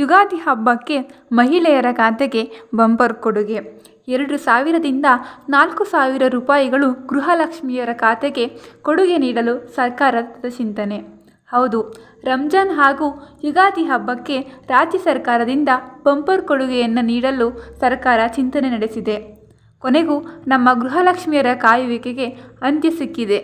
ಯುಗಾದಿ ಹಬ್ಬಕ್ಕೆ ಮಹಿಳೆಯರ ಖಾತೆಗೆ ಬಂಪರ್ ಕೊಡುಗೆ. ಎರಡು ಸಾವಿರದಿಂದ ನಾಲ್ಕು ಸಾವಿರ ರೂಪಾಯಿಗಳು ಗೃಹಲಕ್ಷ್ಮಿಯರ ಖಾತೆಗೆ ಕೊಡುಗೆ ನೀಡಲು ಸರ್ಕಾರದ ಚಿಂತನೆ. ಹೌದು, ರಂಜಾನ್ ಹಾಗೂ ಯುಗಾದಿ ಹಬ್ಬಕ್ಕೆ ರಾಜ್ಯ ಸರ್ಕಾರದಿಂದ ಬಂಪರ್ ಕೊಡುಗೆಯನ್ನು ನೀಡಲು ಸರ್ಕಾರ ಚಿಂತನೆ ನಡೆಸಿದೆ. ಕೊನೆಗೂ ನಮ್ಮ ಗೃಹಲಕ್ಷ್ಮಿಯರ ಕಾಯುವಿಕೆಗೆ ಅಂತ್ಯ ಸಿಕ್ಕಿದೆ.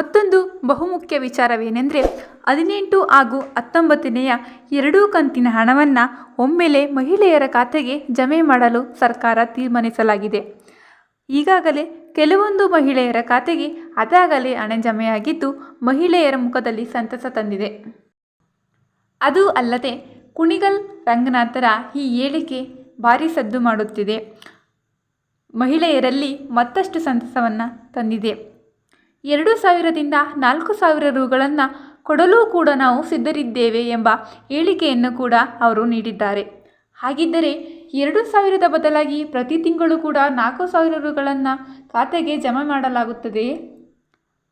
ಮತ್ತೊಂದು ಬಹುಮುಖ್ಯ ವಿಚಾರವೇನೆಂದರೆ ಹದಿನೆಂಟು ಹಾಗೂ ಹತ್ತೊಂಬತ್ತನೆಯ ಎರಡೂ ಕಂತಿನ ಹಣವನ್ನು ಒಮ್ಮೆಲೆ ಮಹಿಳೆಯರ ಖಾತೆಗೆ ಜಮೆ ಮಾಡಲು ಸರ್ಕಾರ ತೀರ್ಮಾನಿಸಲಾಗಿದೆ. ಈಗಾಗಲೇ ಕೆಲವೊಂದು ಮಹಿಳೆಯರ ಖಾತೆಗೆ ಅದಾಗಲೇ ಹಣ ಜಮೆಯಾಗಿದ್ದು ಮಹಿಳೆಯರ ಮುಖದಲ್ಲಿ ಸಂತಸ ತಂದಿದೆ. ಅದು ಅಲ್ಲದೆ ಕುಣಿಗಲ್ ರಂಗನಾಥರ ಈ ಹೇಳಿಕೆ ಭಾರಿ ಸದ್ದು ಮಾಡುತ್ತಿದೆ. ಮಹಿಳೆಯರಲ್ಲಿ ಮತ್ತಷ್ಟು ಸಂತಸವನ್ನು ತಂದಿದೆ. ಎರಡು ಸಾವಿರದಿಂದ ನಾಲ್ಕು ಸಾವಿರ ರುಗಳನ್ನು ಕೊಡಲು ಕೂಡ ನಾವು ಸಿದ್ಧರಿದ್ದೇವೆ ಎಂಬ ಹೇಳಿಕೆಯನ್ನು ಕೂಡ ಅವರು ನೀಡಿದ್ದಾರೆ. ಹಾಗಿದ್ದರೆ ಎರಡು ಸಾವಿರದ ಬದಲಾಗಿ ಪ್ರತಿ ತಿಂಗಳು ಕೂಡ ನಾಲ್ಕು ಸಾವಿರ ರುಗಳನ್ನು ಖಾತೆಗೆ ಜಮಾ ಮಾಡಲಾಗುತ್ತದೆಯೇ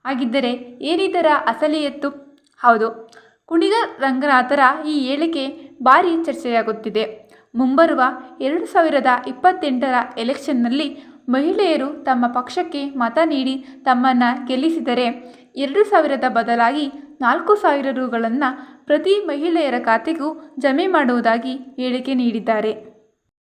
ಹಾಗಿದ್ದರೆ ಏನಿದರ ಅಸಲಿಯತ್ತು ಹೌದು ಕುಣಿಗ ರಂಗನಾಥರ ಈ ಹೇಳಿಕೆ ಭಾರಿ ಚರ್ಚೆಯಾಗುತ್ತಿದೆ. ಮುಂಬರುವ ಎರಡು ಸಾವಿರದ ಇಪ್ಪತ್ತೆಂಟರ ಎಲೆಕ್ಷನ್ನಲ್ಲಿ ಮಹಿಳೆಯರು ತಮ್ಮ ಪಕ್ಷಕ್ಕೆ ಮತ ನೀಡಿ ತಮ್ಮನ್ನು ಗೆಲ್ಲಿಸಿದರೆ ಎರಡು ಸಾವಿರದ ಬದಲಾಗಿ ನಾಲ್ಕು ಸಾವಿರ ರುಗಳನ್ನು ಪ್ರತಿ ಮಹಿಳೆಯರ ಖಾತೆಗೂ ಜಮೆ ಮಾಡುವುದಾಗಿ ಹೇಳಿಕೆ ನೀಡಿದ್ದಾರೆ.